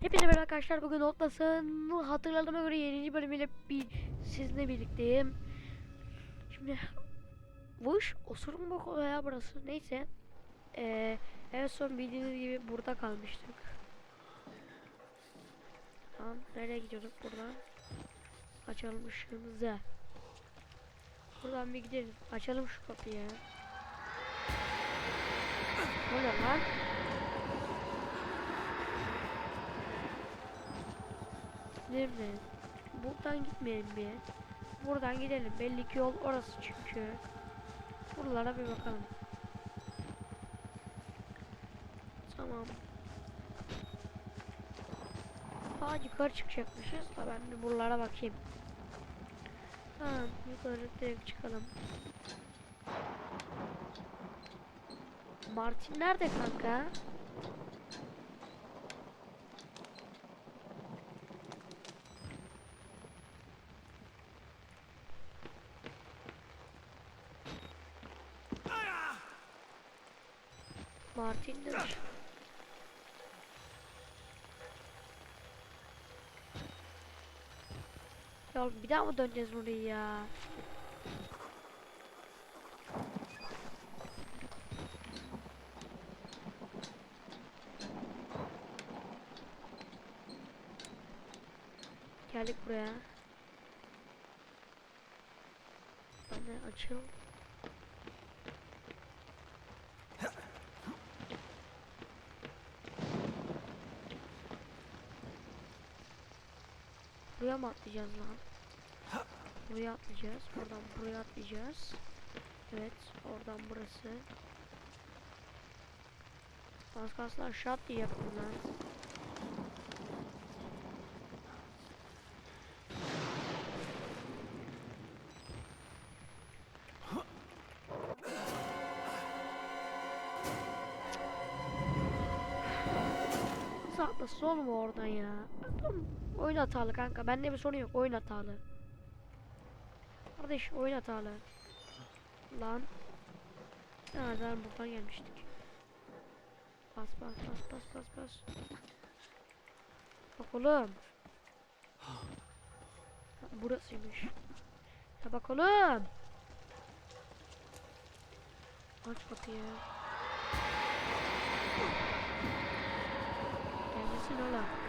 Hepinize merhaba arkadaşlar bugün Otlas'ın hatırladığıma göre yeni bölümüyle bir sizinle birlikteyim. Şimdi Vuş osurun bok ya burası neyse. Ee, en son bildiğiniz gibi burada kalmıştık. Tamam nereye gidiyorduk buradan? Açalım ışığımızı. Buradan bir gidelim. Açalım şu kapıyı. Ne oluyor Nerede? Buradan gitmeyelim bir. Buradan gidelim. Belli ki yol orası çünkü. Buralara bir bakalım. Tamam. Aa yukarı çıkacakmışız da ben bir buralara bakayım. Tamam yukarı direkt çıkalım. Martin nerede kanka? Martin'dir. Ya bir daha mı döneceğiz orayı ya? Geldik buraya. Ben de açıl. Buraya mı atlayacağız lan? Buraya atlayacağız. Buradan buraya atlayacağız. Evet. Oradan burası. Az kalsın aşağı atlayacaktım lan. Nasıl atlasın oğlum oradan ya? Oyun hatalı kanka. Bende bir sorun yok. Oyun hatalı. Kardeş oyun hatalı. Lan. Nereden buradan gelmiştik. Bas bas bas bas bas bas. Bak oğlum. Burasıymış. Ya bak oğlum. Aç kapıyı. Gelmesin oğlum.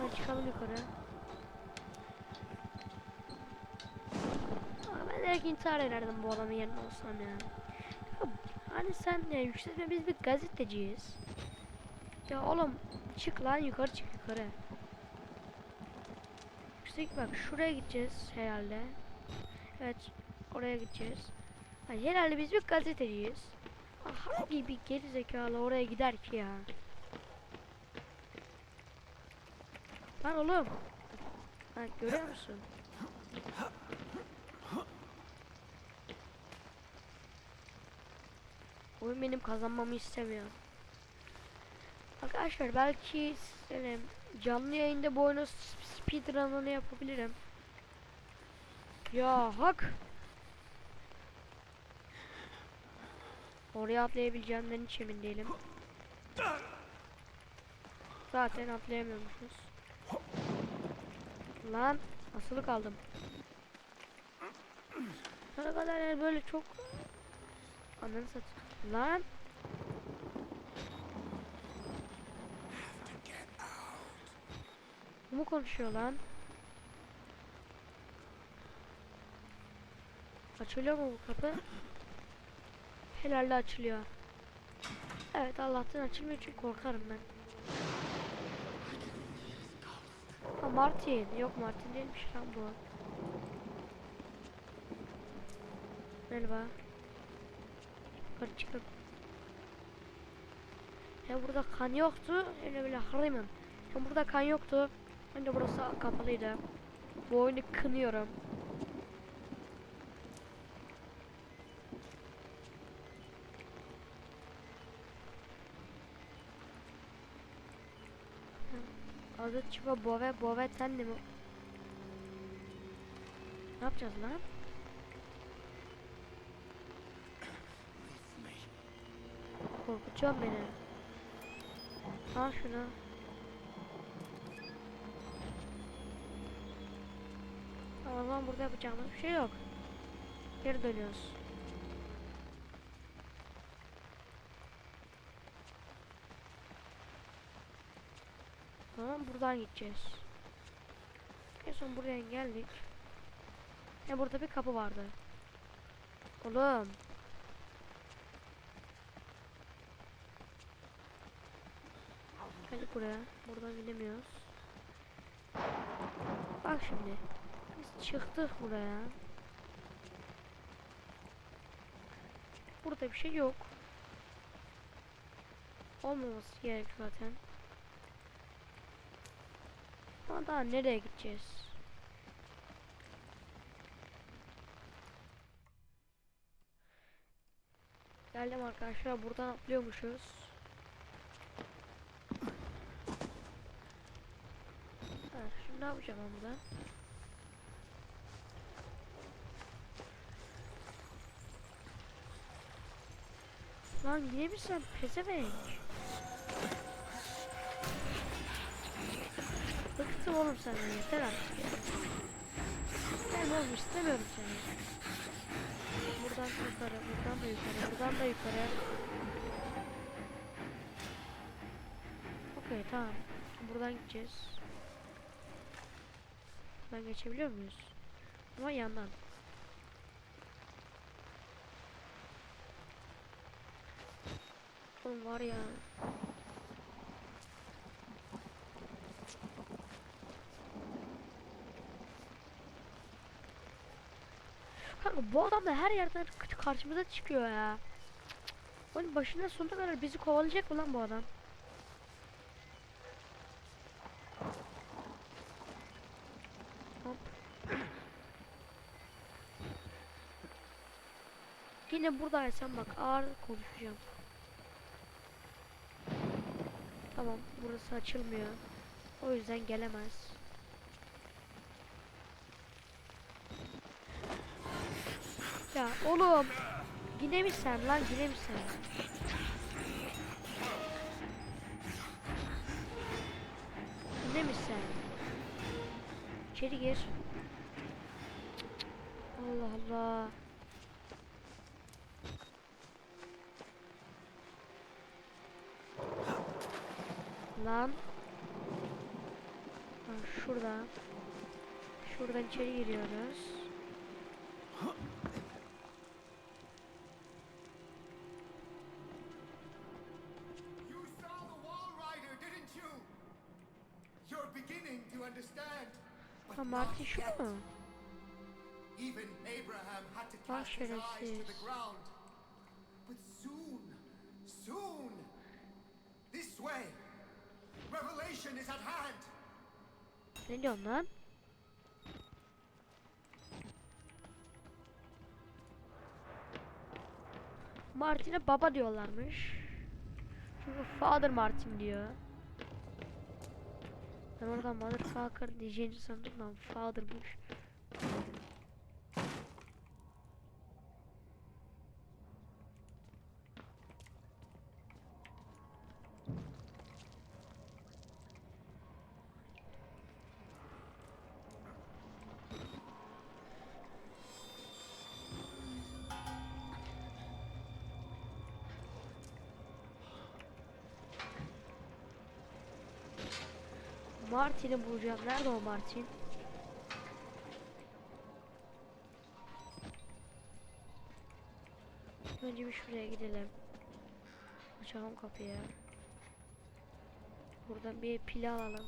Hadi çıkalım yukarı. Aa, ben direkt intihar ederdim bu adamın yerine olsam ya. ya hani sen ya yükseltme biz bir gazeteciyiz. Ya oğlum çık lan yukarı çık yukarı. Yüksek bak şuraya gideceğiz herhalde. Evet oraya gideceğiz. Ha, herhalde biz bir gazeteciyiz. Hangi bir geri zekalı oraya gider ki ya? Lan oğlum. Ha, görüyor musun? Oyun benim kazanmamı istemiyor. Arkadaşlar belki yani canlı yayında bu oyunu speedrun'ını yapabilirim. Ya hak. Oraya atlayabileceğimden hiç emin değilim. Zaten atlayamıyormuşuz. Lan asılı kaldım. Sana kadar yani böyle çok Ananı sat. Lan. Mu konuşuyor lan? Açılıyor mu bu kapı? Herhalde açılıyor. Evet Allah'tan açılmıyor çünkü korkarım ben. Ha Martin. Yok Martin değilmiş lan bu. Merhaba. Yukarı çıkıp. Ya burada kan yoktu. Öyle bile harımım. Ya burada kan yoktu. Ben de burası kapalıydı. Bu oyunu kınıyorum. Hazır çıpa bove bove sen de mi? Ne yapacağız lan? Korkutuyor beni. Al şunu. Tamam lan burada yapacağımız bir şey yok. Geri dönüyoruz. Tamam buradan gideceğiz. En son buraya geldik. Ya burada bir kapı vardı. Oğlum. Hadi buraya. Buradan gidemiyoruz. Bak şimdi. Biz çıktık buraya. Burada bir şey yok. Olmaması gerek zaten. Ama daha nereye gideceğiz? Geldim arkadaşlar buradan atlıyormuşuz. Evet, şimdi ne yapacağım ben burada? Lan yine mi sen pezevenk? Bıktım oğlum senden yeter artık ya. Ben istemiyorum seni. Buradan yukarı, buradan da yukarı, buradan da yukarı. Okey tamam. Buradan gideceğiz. Buradan geçebiliyor muyuz? Ama yandan. Oğlum var ya. Kanka bu adam da her yerden karşımıza çıkıyor ya. Oğlum başından sonuna kadar bizi kovalayacak mı lan bu adam? Hop. Yine buradaysan bak ağır konuşacağım. Tamam burası açılmıyor. O yüzden gelemez. Ya oğlum. Yine mi sen lan yine mi sen? Yine mi sen? İçeri gir. Allah Allah. Lan. Ha, şurada. Şuradan içeri giriyoruz. Beginning to understand. Ha Martin şu mu? Even Abraham had to Vay cast his eyes to the ground. But soon, soon, this way, revelation is at hand. Ne diyorsun lan? Martin'e baba diyorlarmış. Çünkü Father Martin diyor. Ben oradan Motherfucker diyeceğini sandım lan Father'mış. Martin'i bulacağım. Nerede o Martin? Önce bir şuraya gidelim. Açalım kapıyı. Buradan bir pil alalım.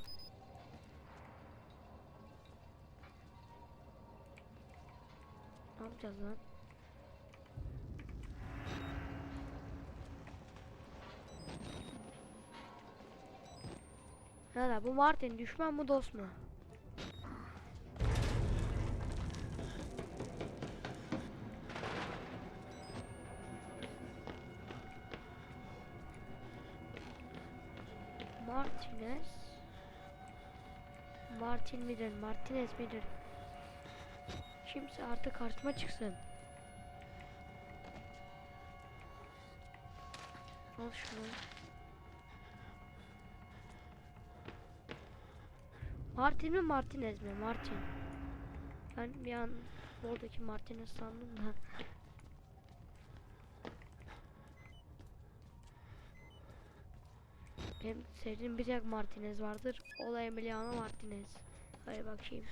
Ne yapacağız lan? Nada bu Martin düşman mı dost mu? Martinez Martin midir? Martinez midir? Kimse artık karşıma çıksın. Al şunu. Martin mi Martinez mi? Martin. Ben bir an oradaki Martinez sandım da. Benim sevdiğim bir tek Martinez vardır. O da Emiliano Martinez. Hadi bakayım.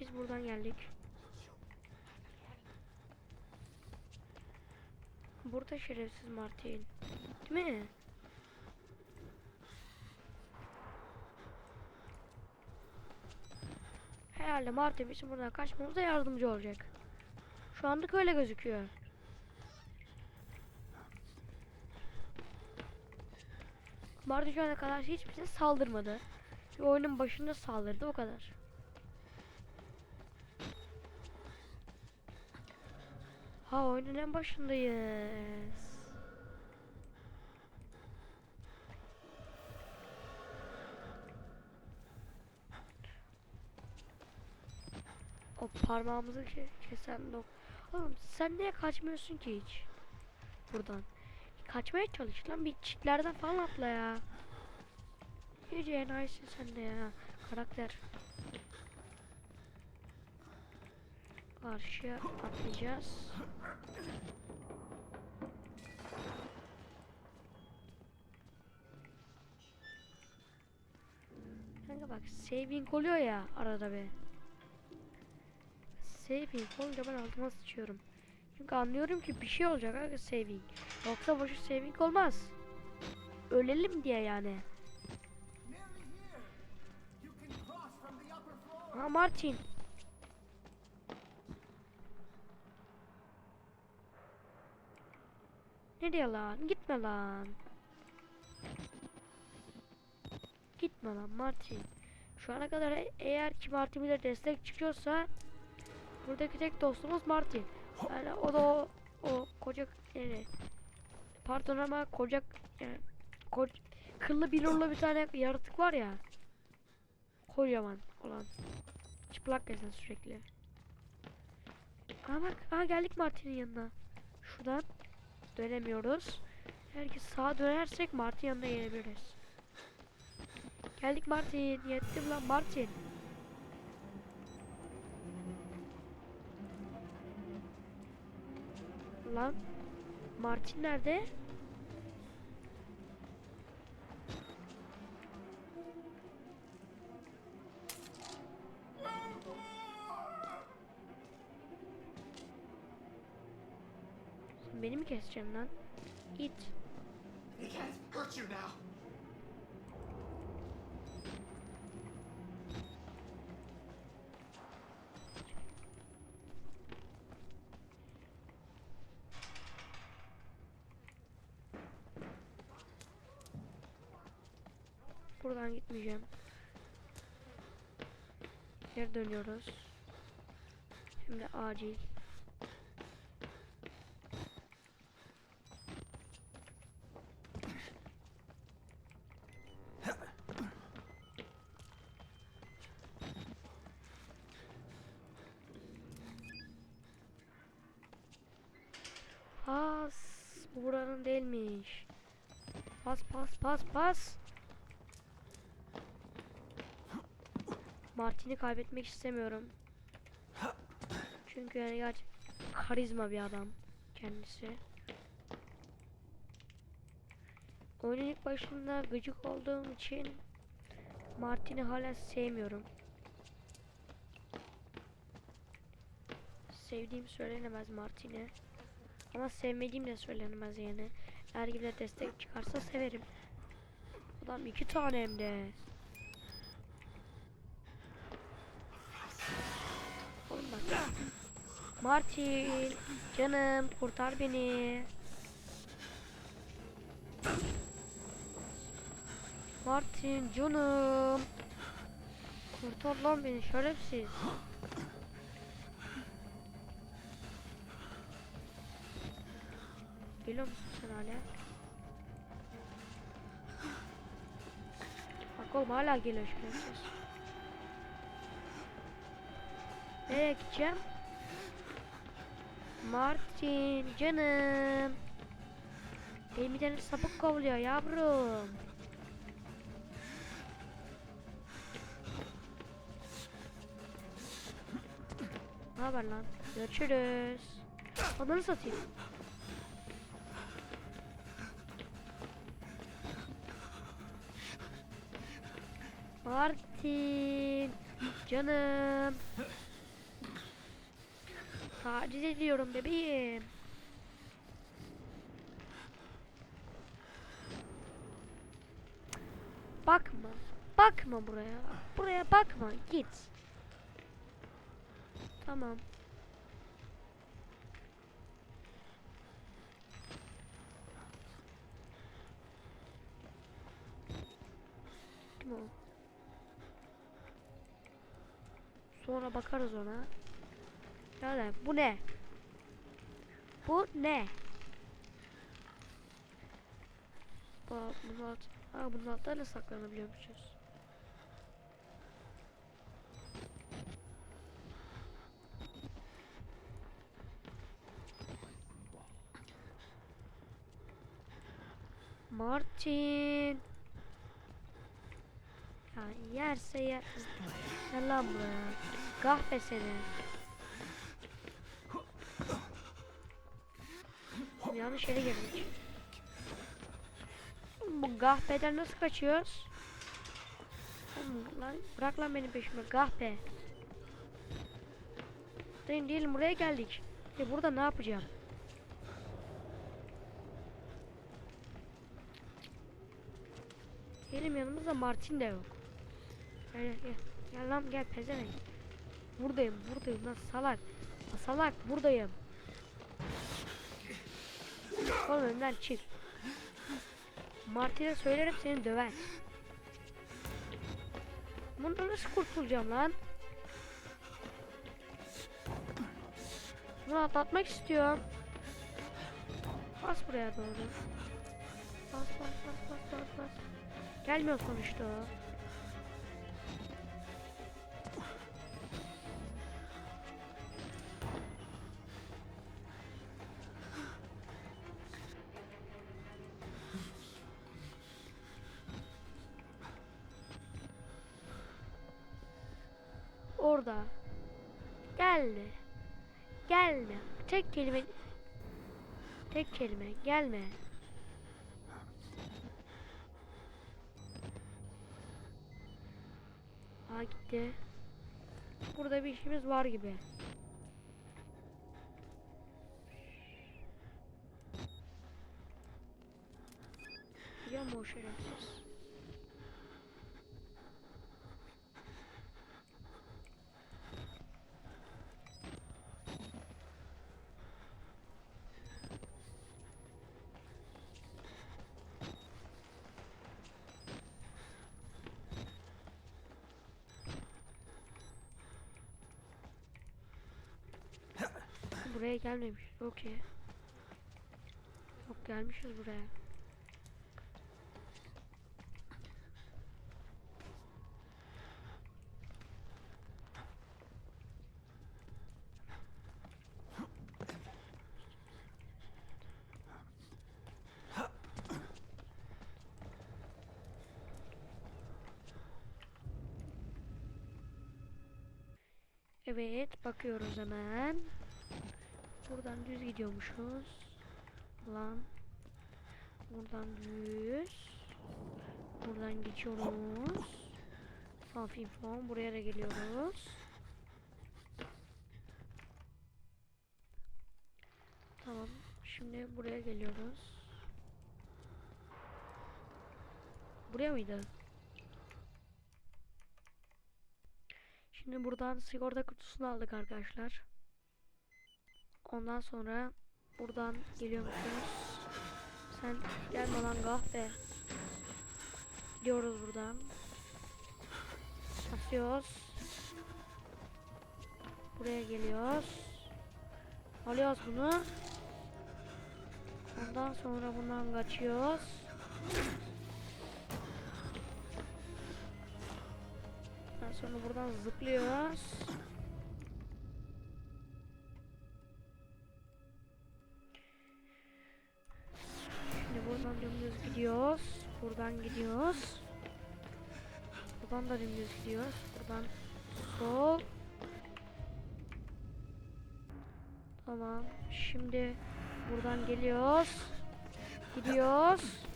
Biz buradan geldik. Burada şerefsiz Martin. Değil mi? Herhalde Martin bizim buradan kaçmamıza yardımcı olacak. Şu anlık öyle gözüküyor. Martin şu ana kadar hiç bize saldırmadı. Bir oyunun başında saldırdı o kadar. Ha oyunun en başındayız. Parmağımızı ke- kesen dok. Oğlum sen niye kaçmıyorsun ki hiç? Buradan. Kaçmaya çalış lan bir çitlerden falan atla ya. İyice enayisin sen de ya. Karakter. Karşıya atlayacağız. Kanka bak saving oluyor ya arada be. Saving olunca ben altıma sıçıyorum. Çünkü anlıyorum ki bir şey olacak aga saving. Yoksa boşu saving olmaz. Ölelim diye yani. Ha Martin. Nereye lan? Gitme lan. Gitme lan Martin. Şu ana kadar e- eğer ki Martin bize destek çıkıyorsa buradaki tek dostumuz Martin. Yani o da o, o koca yani pardon ama koca yani, ko, kıllı bilurlu bir tane yaratık var ya. Kocaman olan. Çıplak gezen sürekli. Aa bak, geldik Martin'in yanına. Şuradan dönemiyoruz. Ki sağa dönersek Martin yanına gelebiliriz. Geldik Martin. Yettim lan Martin. Lan Martin nerede? Sen beni mi keseceksin lan? It. He can't hurt you now. Buradan gitmeyeceğim. Geri dönüyoruz. Şimdi acil. Kaybetmek istemiyorum. Çünkü yani gerçek karizma bir adam kendisi. Oyunun ilk başında gıcık olduğum için Martin'i hala sevmiyorum. Sevdiğim söylenemez Martin'i. Ama sevmediğim de söylenemez yani. Eğer gibi de destek çıkarsa severim. Adam iki tane hem de. Oğlum bak. Martin, canım kurtar beni. Martin canım. Kurtar lan beni şerefsiz. Geliyor musun sen hala? Bak oğlum hala geliyor şerefsiz. Nereye gideceğim? Martin canım. Benim bir tane sapık kovuluyor yavrum. Ne haber lan? Görüşürüz. Adını satayım. Martin canım. Taciz ediyorum bebeğim. Bakma. Bakma buraya. Buraya bakma. Git. Tamam. Kim o? Sonra bakarız ona. Yani bu ne? Bu ne? Bu bunun alt, ha bunun altlarla saklanabiliyormuşuz. Martin. Ya yerse yer. Gel lan buraya. Kahpe seni. Yanlış yere girdik. Bu kahpeden nasıl kaçıyoruz? Lan, bırak lan beni peşime kahpe. Değil değil buraya geldik. E burada ne yapacağım? Gelin yanımızda Martin de yok. Gel gel gel. Gel lan gel pezevenk. Buradayım buradayım lan salak. Salak buradayım. Oğlum önden çık. Martin'e söylerim seni döver. Bundan nasıl kurtulacağım lan? Bunu atlatmak istiyorum. Bas buraya doğru. Bas bas bas bas bas bas. Gelmiyor sonuçta o. Gelme. Gelme. Tek kelime. Tek kelime. Gelme. Aa gitti. Burada bir işimiz var gibi. Biliyor mu o şerefsiz? Buraya gelmemiş. Okey. Yok gelmişiz buraya. Evet bakıyoruz hemen. Buradan düz gidiyormuşuz. Lan. Buradan düz. Buradan geçiyoruz. Hafif fon. Buraya da geliyoruz. Tamam. Şimdi buraya geliyoruz. Buraya mıydı? Şimdi buradan sigorta kutusunu aldık arkadaşlar. Ondan sonra buradan geliyormuşuz. Sen gelme lan kahpe. Gidiyoruz buradan. Basıyoruz. Buraya geliyoruz. Alıyoruz bunu. Ondan sonra bundan kaçıyoruz. Ondan sonra buradan zıplıyoruz. Gidiyoruz. Buradan gidiyoruz. Buradan da dümdüz gidiyoruz. Buradan sol. Tamam. Şimdi buradan geliyoruz. Gidiyoruz.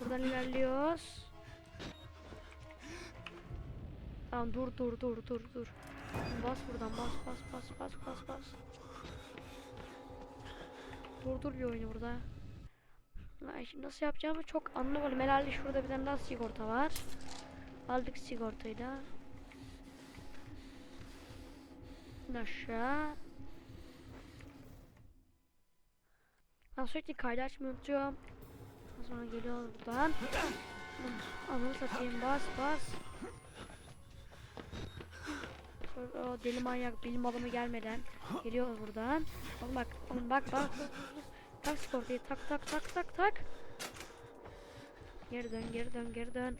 Buradan ilerliyoruz. Tamam dur dur dur dur dur. Bas buradan bas bas bas bas bas bas. Durdur bir oyunu burada. Ay şimdi nasıl yapacağımı çok anlamadım. Herhalde şurada bir tane daha sigorta var. Aldık sigortayı da. Aşağı. Ben sürekli kaydı açmayı unutuyorum. Sonra geliyor buradan. Ananı satayım bas bas. O deli manyak bilim adamı gelmeden geliyor buradan. Oğlum bak oğlum bak bak. Tak sigortayı tak tak tak tak tak. Geri dön geri dön geri dön.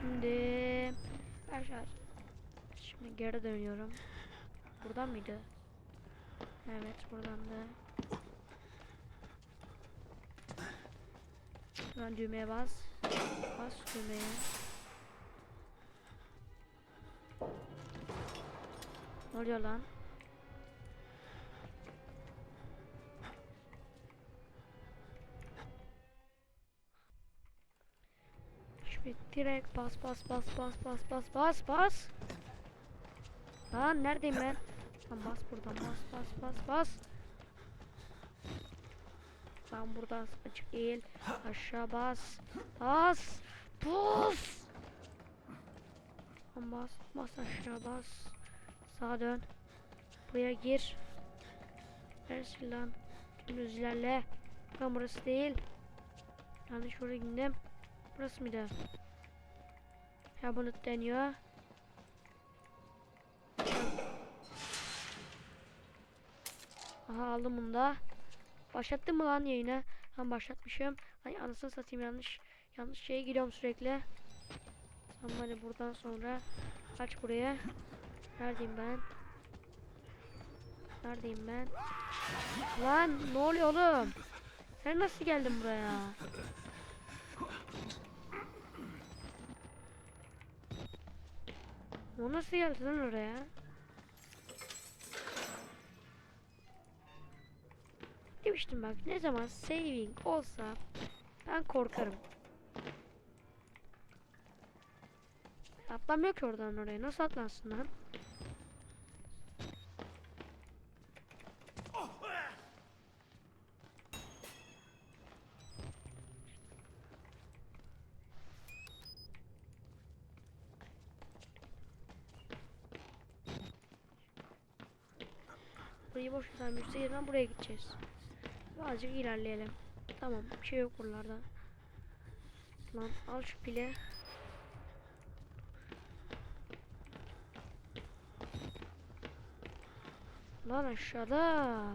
Şimdi aşağı. Şimdi geri dönüyorum. Buradan mıydı? Evet buradan da. Şuradan düğmeye bas. Bas düğmeye. Ne oluyor lan? Şimdi direkt bas bas bas bas bas bas bas bas. Lan neredeyim ben? Lan bas buradan bas bas bas bas. Lan buradan açık değil. Aşağı bas. Bas. Lan bas. Bas aşağı bas. Sağa dön. Buraya gir. Neresi lan? Dümdüz ilerle. Lan burası değil. Yanlış oraya indim. Burası mıydı? Ya bunu deniyor. Aha aldım bunu da. Başlattım mı lan yayını? Tam başlatmışım. Ay anasını satayım yanlış. Yanlış şeye giriyorum sürekli. Tamam hadi buradan sonra aç buraya. Neredeyim ben? Neredeyim ben? Lan ne oluyor oğlum? Sen nasıl geldin buraya? O nasıl geldi lan oraya? Demiştim bak ne zaman saving olsa ben korkarım. Atlamıyor ki oradan oraya. Nasıl atlansın lan? Burayı boş ver. Müstehirden buraya gideceğiz. Azıcık ilerleyelim. Tamam. Bir şey yok buralarda. Lan al şu pile. Lan aşağıda.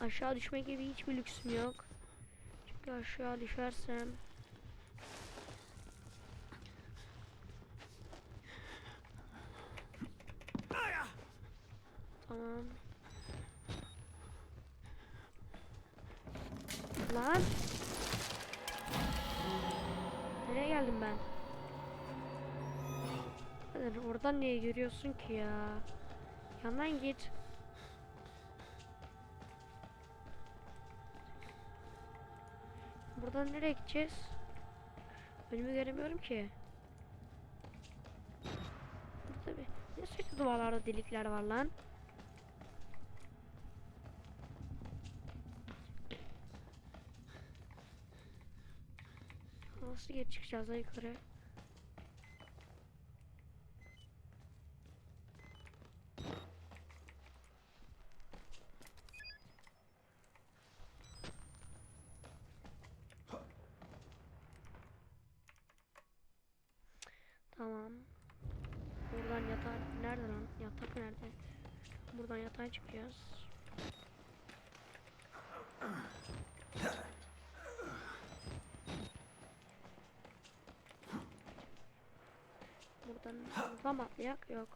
Aşağı düşmek gibi hiçbir lüksüm yok. Çünkü aşağı düşersem Tamam. Lan. Nereye geldim ben? Hadi oradan niye görüyorsun ki ya? Yandan git. Buradan nereye gideceğiz? Önümü göremiyorum ki. Burada bir ne sürekli duvarlarda delikler var lan. Geç çıkacağız lan yukarı? Tamam. Buradan yatak nerede lan? Yatak nerede? Buradan yatağa çıkacağız. Atla mı atlayak? Yok.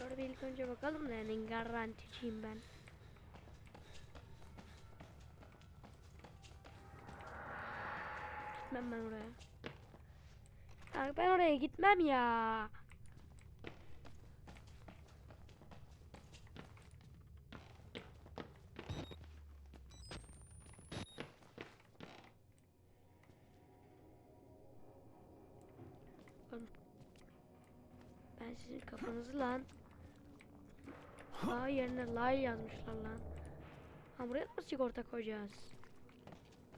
Doğru bir ilk önce bakalım da yani garanticiyim ben. Gitmem ben oraya. Ya ben oraya gitmem ya. Ben sizin kafanızı lan. A yerine lay yazmışlar lan. Ha buraya da mı sigorta koyacağız?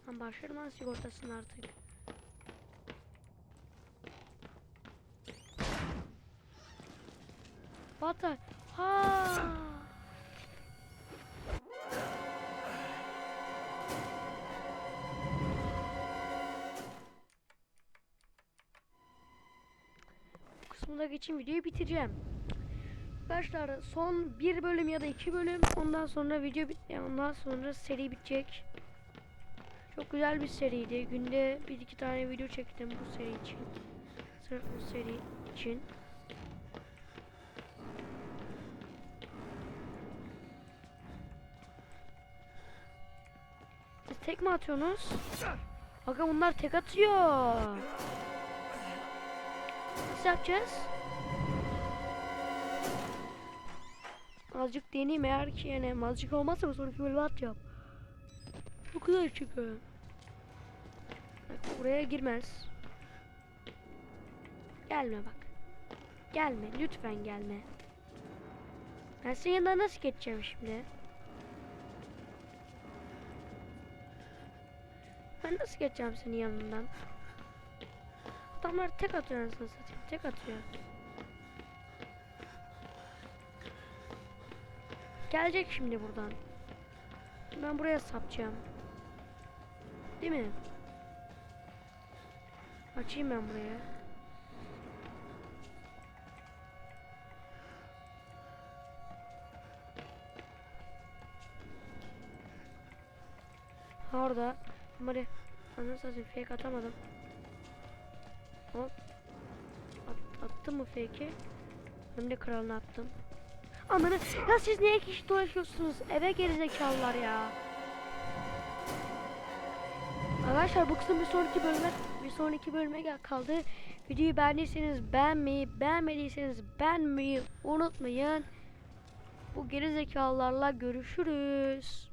Ha başlarım lan sigortasını artık. Bata. Ha. Bu kısmına geçeyim videoyu bitireceğim. Arkadaşlar son bir bölüm ya da iki bölüm ondan sonra video bit yani ondan sonra seri bitecek. Çok güzel bir seriydi. Günde bir iki tane video çektim bu seri için. Sırf bu seri için. Tek mi atıyorsunuz? Bakın bunlar tek atıyor. Nasıl yapacağız? Azıcık deneyeyim eğer ki yani azıcık olmazsa bu sonraki bölümü atacağım. Bu kadar çıkıyor. Bak buraya girmez. Gelme bak. Gelme lütfen gelme. Ben senin yanından nasıl geçeceğim şimdi? Ben nasıl geçeceğim senin yanından? Adamlar tek atıyor anasını satayım. Tek atıyor. Gelecek şimdi buradan. Ben buraya sapacağım. Değil mi? Açayım ben buraya. Orada. Hadi. Anasını satayım fake atamadım. Hop. At, attım mı fake'i? Hem de kralını attım. Ananı ya siz niye kişi dolaşıyorsunuz? Eve gerizekalılar ya. Arkadaşlar bu kısım bir sonraki bölüme bir sonraki bölüme kaldı. Videoyu beğendiyseniz beğenmeyi, beğenmediyseniz beğenmeyi unutmayın. Bu gerizekalılarla görüşürüz.